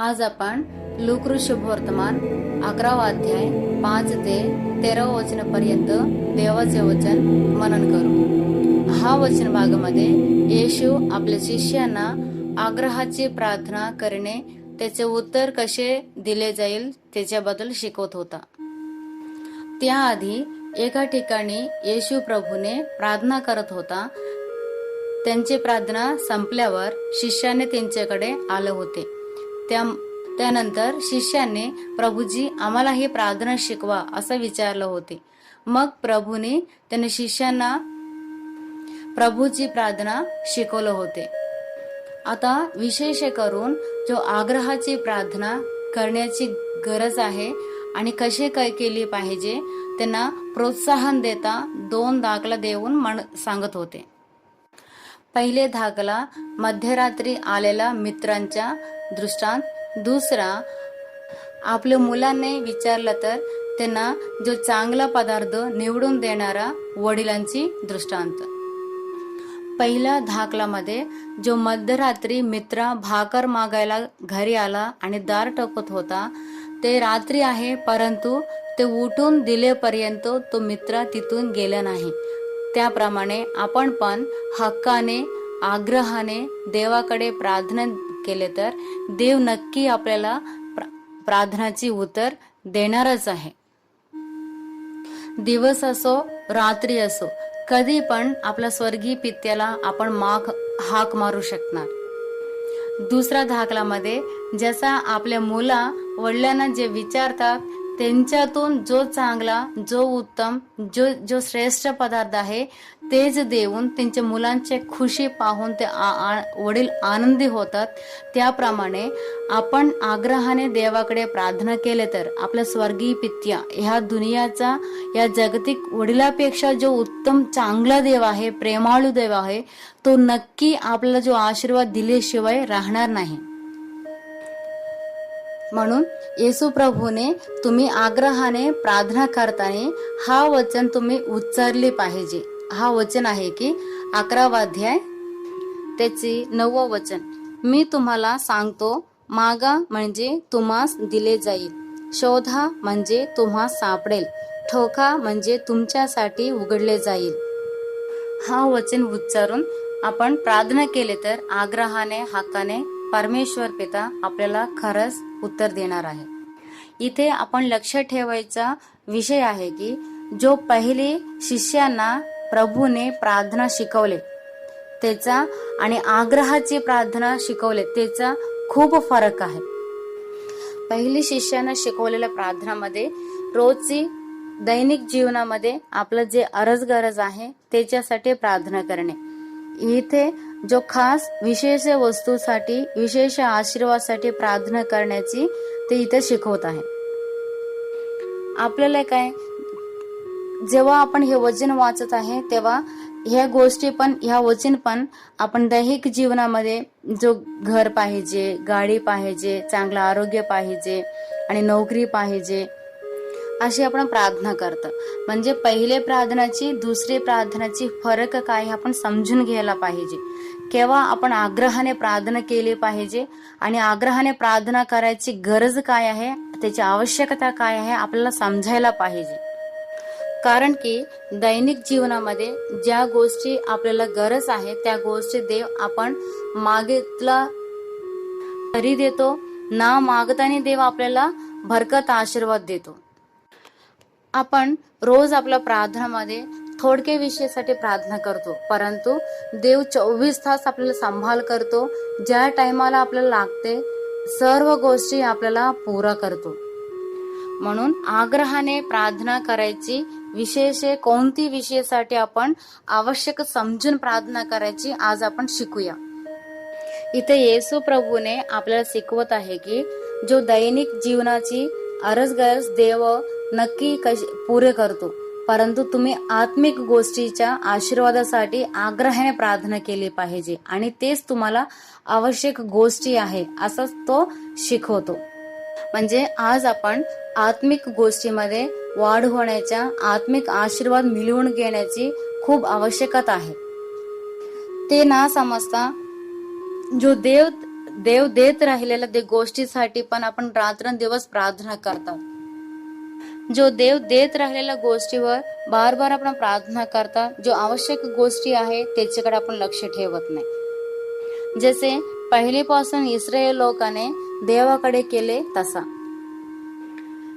आज आपण लुकृ शुभवर्तमान अकरावा अध्याय पाच ते तेरावं वचनापर्यंत देवाचे वचन मनन करू. हा वचन भागामध्ये येशू आपल्या शिष्यांना आग्रहाची प्रार्थना करणे त्याचे उत्तर कसे दिले जाईल त्याच्याबद्दल शिकवत होता. त्याआधी एका ठिकाणी येशू प्रभूने प्रार्थना करत होता. त्यांची प्रार्थना संपल्यावर शिष्याने त्यांच्याकडे आले होते. त्या त्यानंतर शिष्याने प्रभूजी आम्हाला हे प्रार्थना शिकवा असं विचारलं होते. मग प्रभूने त्याने शिष्यांना प्रभूची प्रार्थना शिकवलं होते. आता विशेष करून जो आग्रहाची प्रार्थना करण्याची गरज आहे आणि कसे काय केली पाहिजे त्यांना प्रोत्साहन देता दोन दाखला देऊन म्हण सांगत होते. पहिले धाकला मध्यरात्री आलेला मित्रांच्या दृष्टांत. दुसरा आपल्या मुलांनी विचारलं तर त्यांना जो चांगला पदार्थ निवडून देणारा वडिलांची दृष्टांत. पहिल्या धाकलामध्ये जो मध्यरात्री मित्रा भाकर मागायला घरी आला आणि दार टोकत होता ते रात्री आहे परंतु ते उठून दिलेपर्यंत तो मित्र तिथून गेला नाही. त्याप्रमाणे आपण पण हक्काने आग्रहाने देवाकडे प्रार्थना केले तर देव नक्की आपल्याला प्रार्थनाची उत्तर देणारच आहे. दिवस असो रात्री असो कधी पण आपल्या स्वर्गीय पित्याला आपण माग हाक मारू शकणार. दुसऱ्या धाकलामध्ये जसा आपल्या मुला वडिलांना जे विचारतात त्यांच्यातून जो चांगला जो उत्तम जो जो श्रेष्ठ पदार्थ आहे तेज देऊन त्यांच्या मुलांचे खुशी पाहून ते वडील आनंदी होतात. त्याप्रमाणे आपण आग्रहाने देवाकडे प्रार्थना केले तर आपल्या स्वर्गीय पित्या ह्या दुनियाचा या जागतिक वडिलापेक्षा जो उत्तम चांगला देव आहे प्रेमाळू देव आहे तो नक्की आपल्याला जो आशीर्वाद दिल्याशिवाय राहणार नाही. म्हणून येसू प्रभूने तुम्ही आग्रहाने प्रार्थना करताना हा वचन तुम्ही उच्चारले पाहिजे. हा वचन आहे की अकरावा अध्याय त्याचे नववं वचन. मी तुम्हाला सांगतो मागा म्हणजे तुम्हास दिले जाईल शोधा म्हणजे तुम्हा सापडेल ठोका म्हणजे तुमच्यासाठी उघडले जाईल. हा वचन उच्चारून आपण प्रार्थना केले तर आग्रहाने हक्काने परमेश्वर पिता आपल्याला खरंच उत्तर देणार आहे. इथे आपण लक्ष ठेवायचा विषय आहे की जो पहिले शिष्यांना प्रभूने प्रार्थना शिकवले. त्याचा आणि आग्रहाची प्रार्थना शिकवले. त्याचा खूप फरक आहे. पहिली शिष्यानं शिकवलेल्या प्रार्थनामध्ये रोजची दैनिक जीवनामध्ये आपलं जे अरज गरज आहे त्याच्यासाठी प्रार्थना करणे. इथे जो खास विशेष वस्तूसाठी विशेष आशीर्वादासाठी प्रार्थना करण्याची ते इथे शिकवत आहे. आपल्याला काय? जेव्हा आपण हे वचन वाचत आहे तेव्हा ह्या गोष्टी पण ह्या वचन पण आपण दैहिक जीवनामध्ये जो घर पाहिजे गाडी पाहिजे चांगलं आरोग्य पाहिजे आणि नोकरी पाहिजे अशी आपण प्रार्थना करतो. म्हणजे पहिले प्रार्थनाची दुसरी प्रार्थनाची फरक काय आपण समजून घ्यायला पाहिजे. केव्हा आपण आग्रहाने प्रार्थना केली पाहिजे आणि आग्रहाने प्रार्थना करायची गरज काय आहे त्याची आवश्यकता काय आहे आपल्याला समजायला पाहिजे. कारण की दैनिक जीवनामध्ये ज्या गोष्टी आपल्याला गरज आहे त्या गोष्टी देव आपण मागितला तरी देतो. ना मागताना देव आपल्याला भरकत आशीर्वाद देतो. आपण रोज आपल्या प्रार्थनामध्ये थोडके विषयासाठी प्रार्थना करतो. परंतु देव चोवीस तास आपल्याला सांभाळ करतो. ज्या टायमाला आपल्याला लागते सर्व गोष्टी आपल्याला पुरा करतो. म्हणून आग्रहाने प्रार्थना करायची विशेष कोणती विषयासाठी आपण आवश्यक समजून प्रार्थना करायची आज आपण शिकूया. इथे येसू प्रभूने आपल्याला शिकवत आहे की जो दैनिक जीवनाची अरज गरज देव नक्की पुरे करतो. परंतु तुम्ही आत्मिक गोष्टीच्या आशीर्वादासाठी आग्रहाने प्रार्थना केली पाहिजे आणि तेच तुम्हाला आवश्यक गोष्टी आहे असंच तो शिकवतो. म्हणजे आज आपण आत्मिक गोष्टीमध्ये वाढ होण्याच्या आत्मिक आशीर्वाद मिळवून घेण्याची खूप आवश्यकता आहे. ते ना समजता जो देव देव देत राहिलेल्या दे गोष्टीसाठी पण आपण रात्रंदिवस प्रार्थना करतात. जो देव देत राहिलेल्या गोष्टीवर बार बार आपण प्रार्थना करतात जो आवश्यक गोष्टी आहे त्याच्याकडे आपण लक्ष ठेवत नाही. जसे पहिलेपासून इस्रायल लोकाने देवाकडे केले तसा.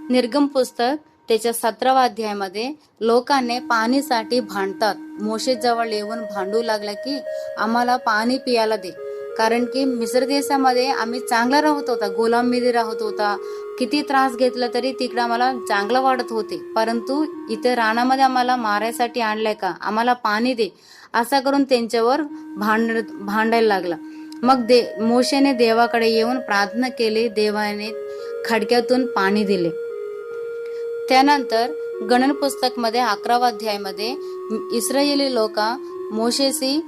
निर्गम पुस्तक त्याच्या सतरावा अध्यायामध्ये लोकांनी पाणीसाठी भांडतात. मोशे जवळ येऊन भांडू लागला की आम्हाला पाणी पियाला दे. कारण की मिसर देशामध्ये आम्ही चांगला राहत होता गुलाममध्ये राहत होता. किती त्रास घेतला तरी तिकडे आम्हाला चांगलं वाटत होते. परंतु इथे रानामध्ये आम्हाला मारायसाठी आणलंय का? आम्हाला पाणी दे. असा करून त्यांच्यावर भांड भांडायला लागला. मग दे मोशेने देवाकडे येऊन प्रार्थना केली देवाने खडक्यातून पाणी दिले. त्यानंतर गणन पुस्तकमध्ये अकरावा अध्यायामध्ये इस्रायली लोक मोशेशी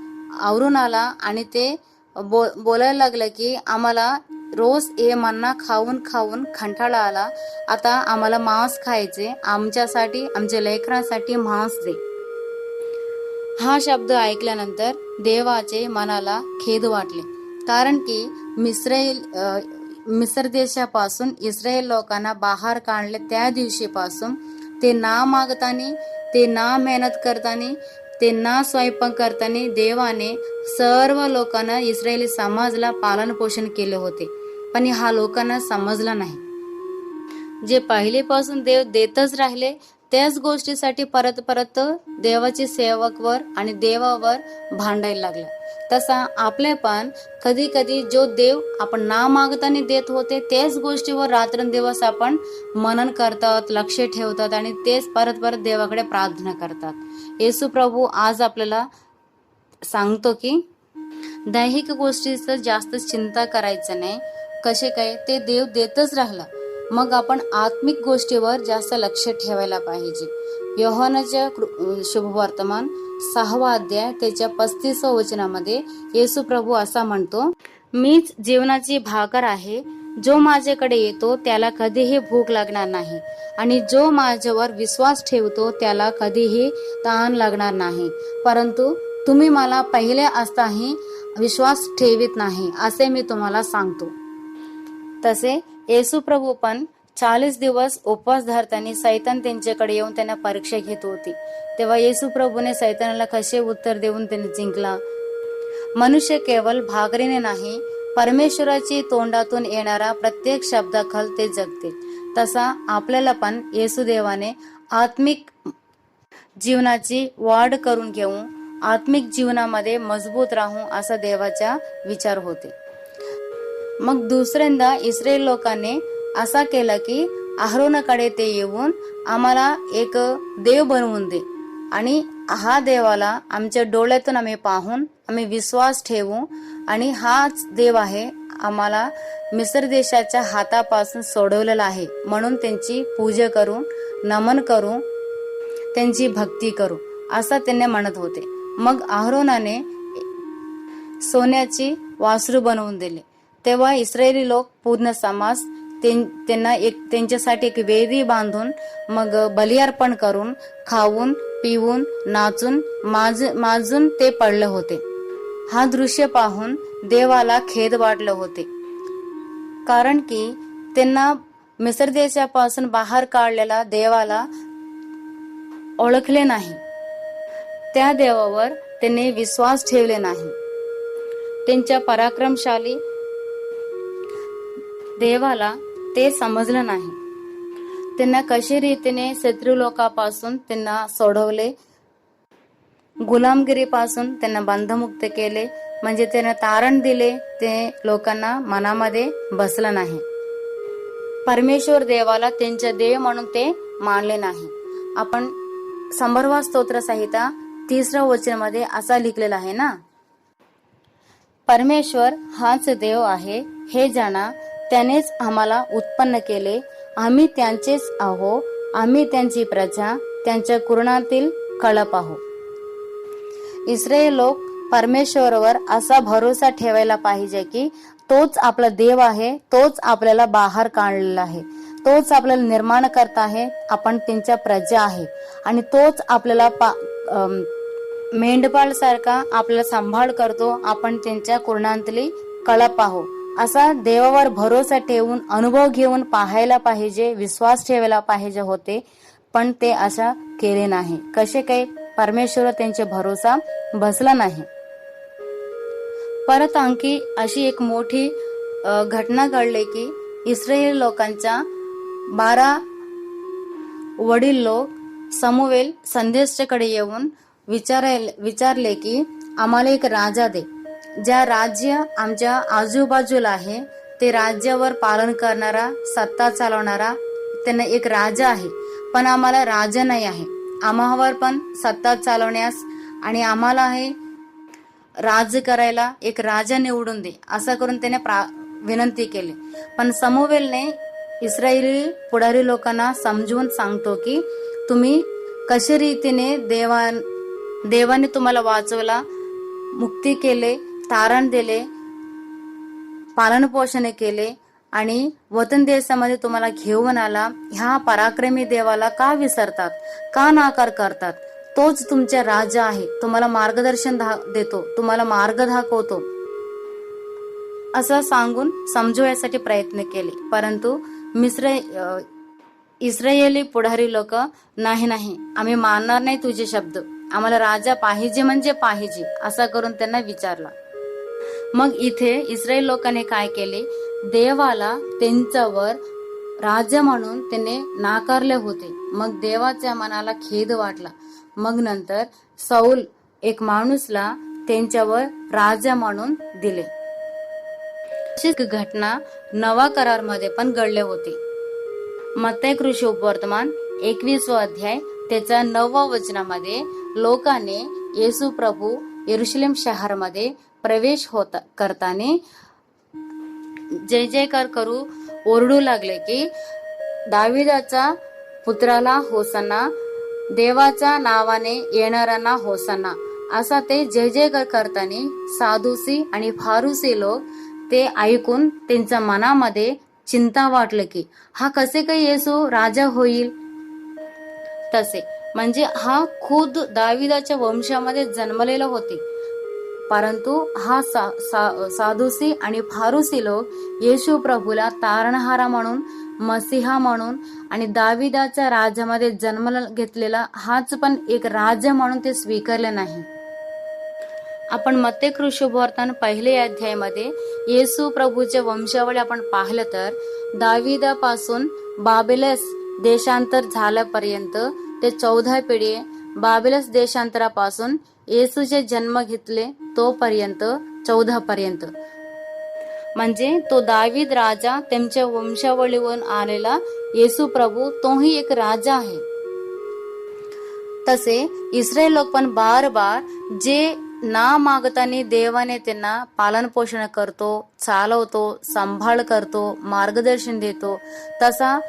आवरून आला आणि ते बो बोलायला लागलं की आम्हाला रोज ए मन्ना खाऊन खाऊन खंटाळा आला. आता आम्हाला मांस खायचे आमच्यासाठी आमच्या लेकरांसाठी मांस दे. हा शब्द ऐकल्यानंतर देवाचे मनाला खेद वाटले. कारण की मिस्राईल मिस्र देशापासून इस्रायल लोकांना बाहेर काढले त्या दिवशीपासून ते ना मागतानी ते ना मेहनत करताना ते ना स्वयंपाक करताना देवाने सर्व लोकांना इस्रायली समाजला पालन पोषण केले होते. पण हा लोकांना समजला नाही. जे पहिलेपासून देव देतच राहिले त्याच गोष्टीसाठी परत परत देवाचे सेवकवर आणि देवावर भांडायला लागलं. तसा आपले पण कधी कधी जो देव आपण ना मागताना देत होते त्याच गोष्टीवर रात्रंदिवस आपण मनन करतात लक्ष ठेवतात आणि तेच परत परत देवाकडे प्रार्थना करतात. येसू प्रभू आज आपल्याला सांगतो की दैहिक गोष्टीचं जास्त चिंता करायचं नाही. कसे काय? ते देव देतच राहिला. मग आपण आत्मिक गोष्टीवर जास्त लक्ष ठेवायला पाहिजे. योहानाच्या कृ- शुभवर्तमान सहावा अध्याय त्याच्या पस्तीस वचनामध्ये येसू प्रभू असा म्हणतो मीच जीवनाची भाकर आहे. जो माझ्याकडे येतो त्याला कधीही भूक लागणार नाही. आणि जो माझ्यावर विश्वास ठेवतो त्याला कधीही ताण लागणार नाही. परंतु तुम्ही मला पहिले असताही विश्वास ठेवित नाही असे मी तुम्हाला सांगतो. तसे येसू प्रभू पण चाळीस दिवस उपवास धरताना सैतान त्यांच्याकडे येऊन त्यांना परीक्षा घेत होती. तेव्हा येसू प्रभूने सैतानाला कसे उत्तर देऊन त्यांनी जिंकला? मनुष्य केवळ भाकरीने नाही परमेश्वराची तोंडातून येणारा प्रत्येक शब्दाखल ते जगते. तसा आपल्याला पण येसुदेवाने आत्मिक जीवनाची वाढ करून घेऊ आत्मिक जीवनामध्ये मजबूत राहू असा देवाचा विचार होते. मग दुसऱ्यांदा इस्रायल लोकांनी असा केला की अहरोनाकडे ते येऊन आम्हाला एक देव बनवून दे. आणि हा देवाला आमच्या डोळ्यातून आम्ही पाहून आम्ही विश्वास ठेवू आणि हाच देव आहे आम्हाला मिसर देशाच्या हातापासून सोडवलेला आहे. म्हणून त्यांची पूजा करू नमन करू त्यांची भक्ती करू असं त्यांनी म्हणत होते. मग अहरोनाने सोन्याची वासरू बनवून दिले. तेव्हा इस्रायली लोक पूर्ण समाज त्यांना एक त्यांच्यासाठी एक वेदी बांधून मग बलियार्पण करून खाऊन पिऊन नाचून माज माजून ते पडले होते. हा दृश्य पाहून देवाला खेद वाटले होते. कारण की त्यांना मिसर देशापासून बाहेर काढलेला देवाला ओळखले नाही. त्या देवावर त्यांनी विश्वास ठेवले नाही. त्यांच्या पराक्रमशाली देवाला ते समजलं नाही. त्यांना कशी रीतीने शत्रू लोकांपासून त्यांना सोडवले? गुलामगिरीपासून त्यांना बंधमुक्त केले. म्हणजे त्यांना तारण दिले ते लोकांना मनामध्ये बसलं नाही. परमेश्वर देवाला त्यांचे देव म्हणून ते मानले नाही. आपण संभरवा स्तोत्र संहिता तिसऱ्या वचनामध्ये असा लिहिलेला आहे ना? परमेश्वर हाच देव आहे हे जाणा त्यानेच आम्हाला उत्पन्न केले. आम्ही त्यांचेच आहो. आम्ही त्यांची प्रजा त्यांच्या कुरणातील कळप आहो. इस्रायल लोक परमेश्वरवर असा भरोसा ठेवायला पाहिजे की तोच आपला देव आहे तोच आपल्याला बाहेर काढलेला आहे. तोच आपल्याला निर्माण करत आहे. आपण त्यांच्या प्रजा आहे. आणि तोच आपल्याला पा मेंढपाळ सारखा आपल्याला सांभाळ करतो. आपण त्यांच्या कुरणांतली कळप आहो. असा देवावर भरोसा ठेवून अनुभव घेऊन पाहायला पाहिजे विश्वास ठेवायला पाहिजे होते पण ते अशा केले नाही. कसे काही परमेश्वर त्यांचे भरोसा बसला नाही. परत आणखी अशी एक मोठी घटना घडली की इस्रायल लोकांच्या बारा वडील लोक समूवेल संदेशाकडे येऊन विचारायला विचारले की आम्हाला एक राजा दे. ज्या राज्य आमच्या आजूबाजूला आहे ते राज्यावर पालन करणारा सत्ता चालवणारा त्यांना एक राजा आहे. पण आम्हाला राजा नाही आहे. आम्हावर पण सत्ता चालवण्यास आणि आम्हाला हे राज करायला एक राजा निवडून दे असं करून त्याने प्रा विनंती केली. पण समोवेलने इस्रायली पुढारी लोकांना समजवून सांगतो की तुम्ही कशा रीतीने देवा देवाने तुम्हाला वाचवला मुक्ती केले तारण दिले पालनपोषण केले आणि वतन देशामध्ये तुम्हाला घेऊन आला. ह्या पराक्रमी देवाला का विसरतात? का नाकार करतात? तोच तुमच्या राजा आहे. तुम्हाला मार्गदर्शन धा- देतो. तुम्हाला मार्ग दाखवतो. असं सांगून समजवण्यासाठी प्रयत्न केले. परंतु मिश्र इस्रायली पुढारी लोक नाही नाही आम्ही मानणार नाही तुझे शब्द. आम्हाला राजा पाहिजे म्हणजे पाहिजे असं करून त्यांना विचारला. मग इथे इस्रायल लोकांनी काय केले? देवाला त्यांच्यावर राज्य म्हणून त्याने नाकारले होते. मग देवाच्या मनाला खेद वाटला. मग नंतर सौल एक माणूसला त्यांच्यावर राजा म्हणून दिले. घटना नवा करारमध्ये पण घडले होते. मत्तय कृषी उपवर्तमान एकवीसवा अध्याय त्याच्या नववा वचनामध्ये लोकांनी येसू प्रभू येरुशलेम शहरमध्ये प्रवेश होता करताना जय जयकार करू ओरडू लागले की दाविदाचा पुत्राला होसना देवाच्या नावाने येणाऱ्यांना होसना. असा ते जय जयकार करताना साधुसी आणि फारुसी लोक ते ऐकून त्यांच्या मनामध्ये चिंता वाटलं की हा कसे काही येसू राजा होईल? तसे. म्हणजे हा खुद दाविदाच्या वंशामध्ये जन्मलेला होते. परंतु हा सा, सा, साधुसी आणि फारुसी लोक येशू प्रभूला तारणहारा म्हणून मसिहा म्हणून आणि दाविदाच्या राज्यामध्ये जन्म घेतलेला हाच पण एक राजा म्हणून ते स्वीकारले नाही. आपण मते कृषुभवर्तन पहिले अध्यायामध्ये येसू प्रभूचे वंशावळी आपण पाहिलं तर दाविदापासून बाबेलस देशांतर झाल्यापर्यंत ते चौदा पिढी बाबेलस देशांतरापासून येसूचे जन्म घेतले तोपर्यंत चौदा पर्यंत. म्हणजे तो दावीद राजा त्यांच्या वंशावळीवरून आलेला येसू प्रभू तोही एक राजा आहे. तसे इस्रायल लोक पण बार बार जे ना मागताना देवाने त्यांना पालन पोषण करतो चालवतो सांभाळ करतो मार्गदर्शन देतो. तसा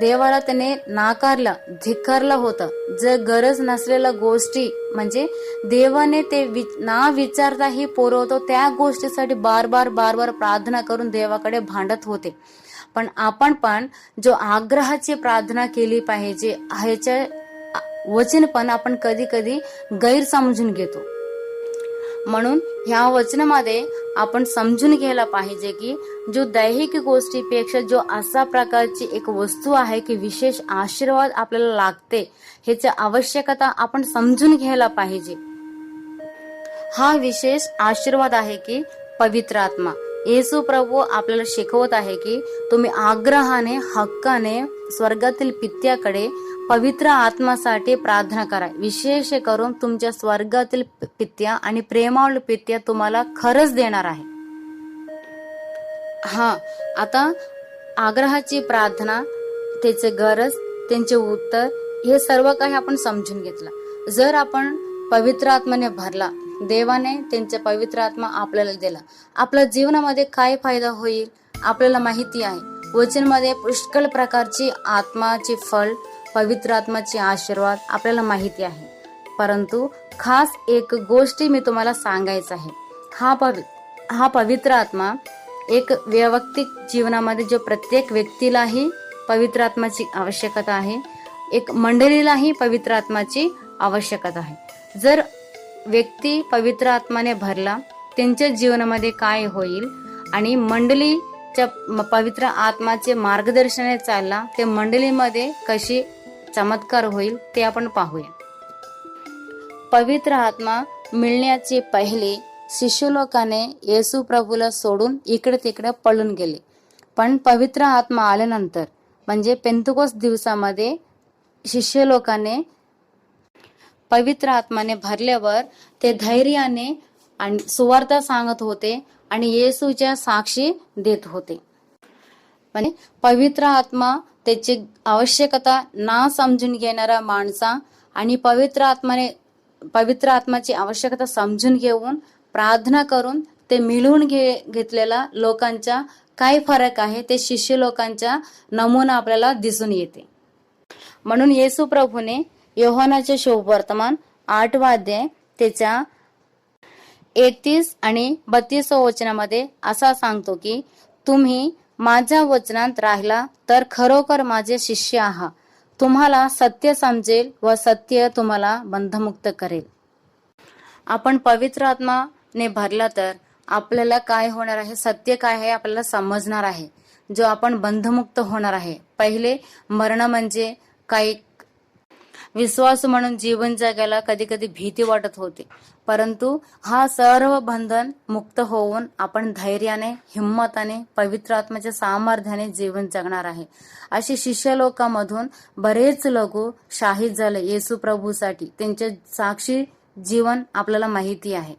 देवाला त्याने नाकारला धिक्कारला होता. जर गरज नसलेल्या गोष्टी म्हणजे देवाने ते वि- ना विचारताही पुरवतो त्या गोष्टीसाठी बार बार बार बार प्रार्थना करून देवाकडे भांडत होते. पण आपण पण जो आग्रहाची प्रार्थना केली पाहिजे ह्याच्या वचन पण आपण कधी कधी गैरसमजून घेतो. म्हणून ह्या वचनामध्ये आपण समजून घ्यायला पाहिजे की जो दैहिक गोष्टीपेक्षा जो असा प्रकारची एक वस्तू आहे की विशेष आशीर्वाद आपल्याला लागते ह्याची आवश्यकता आपण समजून घ्यायला पाहिजे. हा विशेष आशीर्वाद आहे की पवित्र आत्मा. येसू प्रभू आपल्याला शिकवत आहे की तुम्ही आग्रहाने हक्काने स्वर्गातील पित्याकडे पवित्र आत्मासाठी प्रार्थना करा. विशेष करून तुमच्या स्वर्गातील पित्या आणि प्रेमाळ पित्या तुम्हाला खरंच देणार आहे. हा आता आग्रहाची प्रार्थना त्याचे गरज त्यांचे उत्तर हे सर्व काही आपण समजून घेतलं. जर आपण पवित्र आत्माने भरला देवाने त्यांचा पवित्र आत्मा आपल्याला दिला आपल्या जीवनामध्ये काय फायदा होईल? आपल्याला माहिती आहे. वचनमध्ये पुष्कळ प्रकारची आत्माची फळ पवित्र आत्माची आशीर्वाद आपल्याला माहिती आहे. परंतु खास एक गोष्टी मी तुम्हाला सांगायचं आहे. हा पवि हा पवित्र आत्मा एक वैयक्तिक जीवनामध्ये जो प्रत्येक व्यक्तीलाही पवित्र आत्माची आवश्यकता आहे एक मंडळीलाही पवित्र आत्माची आवश्यकता आहे. जर व्यक्ती पवित्र आत्माने भरला त्यांच्या जीवनामध्ये काय होईल आणि मंडळीच्या पवित्र आत्माचे मार्गदर्शने चालला ते मंडळीमध्ये कशी चमत्कार होईल ते आपण पाहूया. पवित्र आत्मा मिळण्याचे पहिले शिष्यलोकाने येसू प्रभूला सोडून इकडे तिकडे पळून गेले. पण पवित्र आत्मा आल्यानंतर म्हणजे पेंतुकोस दिवसामध्ये शिष्य लोकाने पवित्र आत्माने भरल्यावर ते धैर्याने आणि सुवार्ता सांगत होते आणि येसूच्या साक्षी देत होते. म्हणजे पवित्र आत्मा त्याची आवश्यकता ना समजून घेणारा माणसा आणि पवित्र आत्माने पवित्र आत्माची आवश्यकता समजून घेऊन प्रार्थना करून ते मिळवून घे घेतलेला लोकांच्या काय फरक आहे ते शिष्य लोकांच्या नमुना आपल्याला दिसून येते. म्हणून येसू प्रभूने योहानाचे शुभवर्तमान आठवा अध्याय त्याच्या एकतीस आणि बत्तीस वचनामध्ये असा सांगतो की तुम्ही माझ्या वचनात राहिला तर खरोखर माझे शिष्य आहात तुम्हाला सत्य समजेल व सत्य तुम्हाला बंधमुक्त करेल. आपण पवित्र आत्माने भरला तर आपल्याला काय होणार आहे? सत्य काय आहे? आपल्याला समजणार आहे. जो आपण बंधमुक्त होणार आहे. पहिले मरण म्हणजे काही विश्वास म्हणून जीवन जगायला कधी कधी भीती वाटत होती. परंतु हा सर्व बंधन मुक्त होऊन आपण धैर्याने हिंमताने पवित्र आत्म्याच्या सामर्थ्याने जीवन जगणार आहे. अशी शिष्य लोकांमधून बरेच लोक शाहीद झाले येसू प्रभूसाठी. त्यांचे साक्षी जीवन आपल्याला माहिती आहे.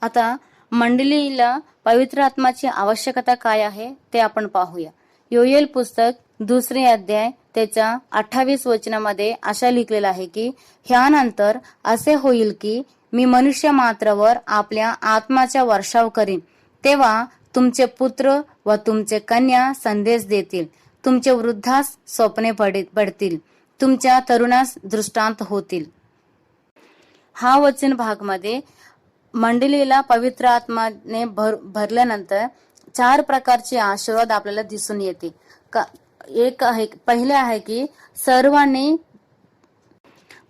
आता मंडलीला पवित्र आत्माची आवश्यकता काय आहे ते आपण पाहूया. योयल पुस्तक दुसरे अध्याय त्याच्या अठ्ठावीस वचनामध्ये अशा लिहिलेलं आहे की ह्यानंतर असे होईल की मी मनुष्य मात्रावर आपल्या आत्माचा वर्षाव करीन. तेव्हा तुमचे पुत्र व तुमचे कन्या संदेश देतील. तुमचे वृद्धास स्वप्ने पडतील. तुमच्या तरुणास दृष्टांत होतील. हा वचन भागमध्ये मंडलीला पवित्र आत्माने भर भरल्यानंतर चार प्रकारचे आशीर्वाद आपल्याला दिसून येते. का एक आहे पहिले आहे की सर्वांनी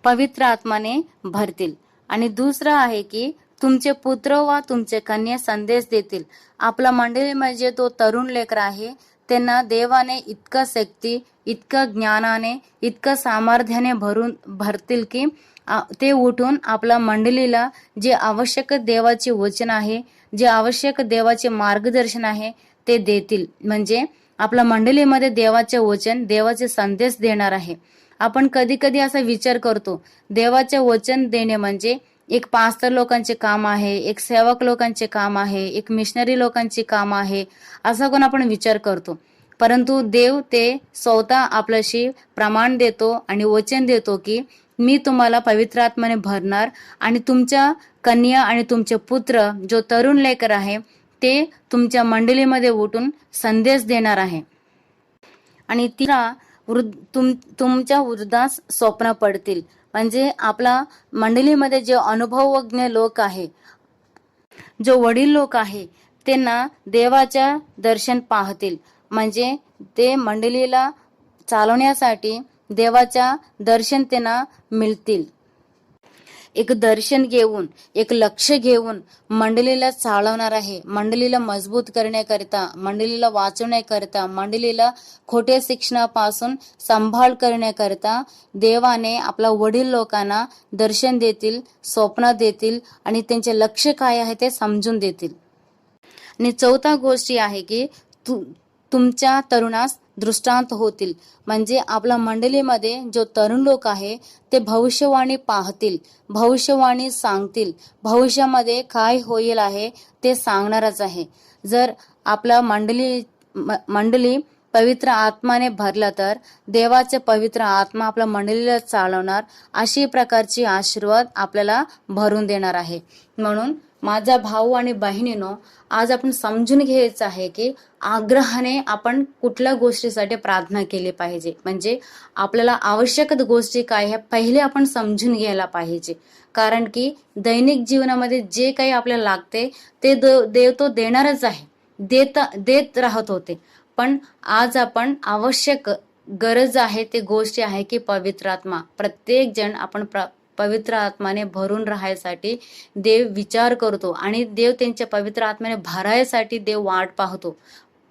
पवित्र आत्माने भरतील. आणि दुसरं आहे की तुमचे पुत्र व तुमचे कन्या संदेश देतील. आपला मंडळी म्हणजे तो तरुण लेकर आहे. त्यांना देवाने इतकं शक्ती इतकं ज्ञानाने इतकं सामर्थ्याने भरून भरतील की ते उठून आपल्या मंडळीला जे आवश्यक देवाचे वचन आहे जे आवश्यक देवाचे मार्गदर्शन आहे ते देतील. म्हणजे आपल्या मंडळीमध्ये देवाचे वचन देवाचे संदेश देणार आहे. आपण कधी कधी असा विचार करतो देवाचे वचन देणे म्हणजे एक पास्तर लोकांचे काम आहे एक सेवक लोकांचे काम आहे एक मिशनरी लोकांचे काम आहे असा कोण आपण विचार करतो. परंतु देव ते स्वतः आपल्याशी प्रमाण देतो आणि वचन देतो की मी तुम्हाला पवित्र आत्माने भरणार आणि तुमच्या कन्या आणि तुमचे पुत्र जो तरुण लेकर आहे ते तुमच्या मंडळीमध्ये उठून संदेश देणार आहे. आणि तिला वृद्ध तुम तुमच्या वृद्धास स्वप्न पडतील. म्हणजे आपला मंडळीमध्ये जे अनुभवज्ञ लोक आहे जो वडील लोक आहे त्यांना देवाच्या दर्शन पाहतील. म्हणजे ते मंडळीला चालवण्यासाठी देवाच्या दर्शन त्यांना मिळतील. एक दर्शन घेऊन एक लक्ष घेऊन मंडळीला चालवणार आहे. मंडळीला मजबूत करण्याकरिता मंडळीला वाचवण्याकरिता मंडळीला खोट्या शिक्षणापासून सांभाळ करण्याकरिता देवाने आपला वडील लोकांना दर्शन देतील स्वप्न देतील आणि त्यांचे लक्ष काय आहे ते समजून देतील. आणि चौथा गोष्टी आहे की तू तुमच्या तरुणास दृष्टांत होतील. म्हणजे आपल्या मंडळीमध्ये जो तरुण लोक आहे ते भविष्यवाणी पाहतील भविष्यवाणी सांगतील. भविष्यामध्ये काय होईल आहे ते सांगणारच आहे. जर आपला मंडळी मंडळी पवित्र आत्माने भरलं तर देवाचे पवित्र आत्मा आपल्या मंडळीला चालवणार अशी प्रकारची आशीर्वाद आपल्याला भरून देणार आहे. म्हणून माझा भाऊ आणि बहिणीनो आज आपण समजून घ्यायचं आहे की आग्रहाने आपण कुठल्या गोष्टीसाठी प्रार्थना केली पाहिजे. म्हणजे आपल्याला आवश्यक गोष्टी काय ह्या पहिले आपण समजून घ्यायला पाहिजे. कारण की दैनिक जीवनामध्ये जे काही आपल्याला लागते ते द- देव तो देणारच आहे. देत देत राहत होते. पण आज आपण आवश्यक गरज आहे ते गोष्टी आहे की पवित्र आत्मा. प्रत्येक जण आपण पवित्र आत्माने भरून राहायसाठी देव विचार करतो आणि देव त्यांच्या पवित्र आत्म्याने भरायसाठी देव वाट पाहतो.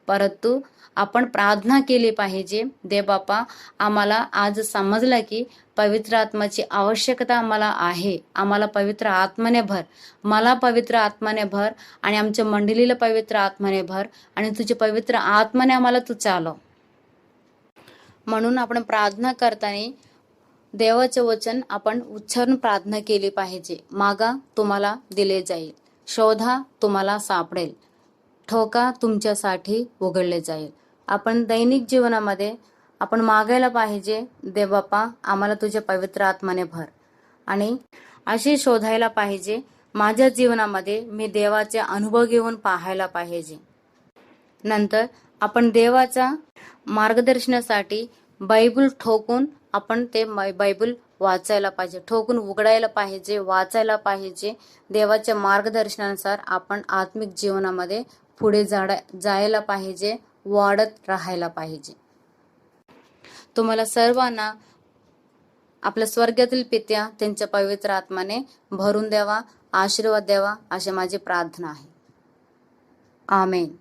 परंतु आपण प्रार्थना केली पाहिजे देव बापा आम्हाला आज समजलं की पवित्र आत्माची आवश्यकता आम्हाला आहे. आम्हाला पवित्र आत्माने भर. मला पवित्र आत्माने भर आणि आमच्या मंडळीला पवित्र आत्माने भर आणि तुझे पवित्र आत्माने आम्हाला तू चालव. म्हणून आपण प्रार्थना करताना देवाचे वचन आपण उच्चारण प्रार्थना केली पाहिजे. मागा तुम्हाला दिले जाईल. शोधा तुम्हाला सापडेल. ठोका तुमच्यासाठी उघडले जाईल. आपण दैनिक जीवनामध्ये आपण मागायला पाहिजे देवबापा आम्हाला तुझ्या पवित्र आत्माने भर. आणि अशी शोधायला पाहिजे माझ्या जीवनामध्ये मी देवाचे अनुभव घेऊन पाहायला पाहिजे. नंतर आपण देवाचा मार्गदर्शनासाठी बायबल ठोकून आपण ते मै- बायबल वाचायला पाहिजे ठोकून उघडायला पाहिजे वाचायला पाहिजे. देवाच्या मार्गदर्शनानुसार आपण आत्मिक जीवनामध्ये पुढे जाडा जायला पाहिजे वाढत राहायला पाहिजे. तुम्हाला सर्वांना आपल्या स्वर्गातील पित्या त्यांच्या पवित्र आत्माने भरून द्यावा आशीर्वाद द्यावा अशी माझी प्रार्थना आहे. आमेन.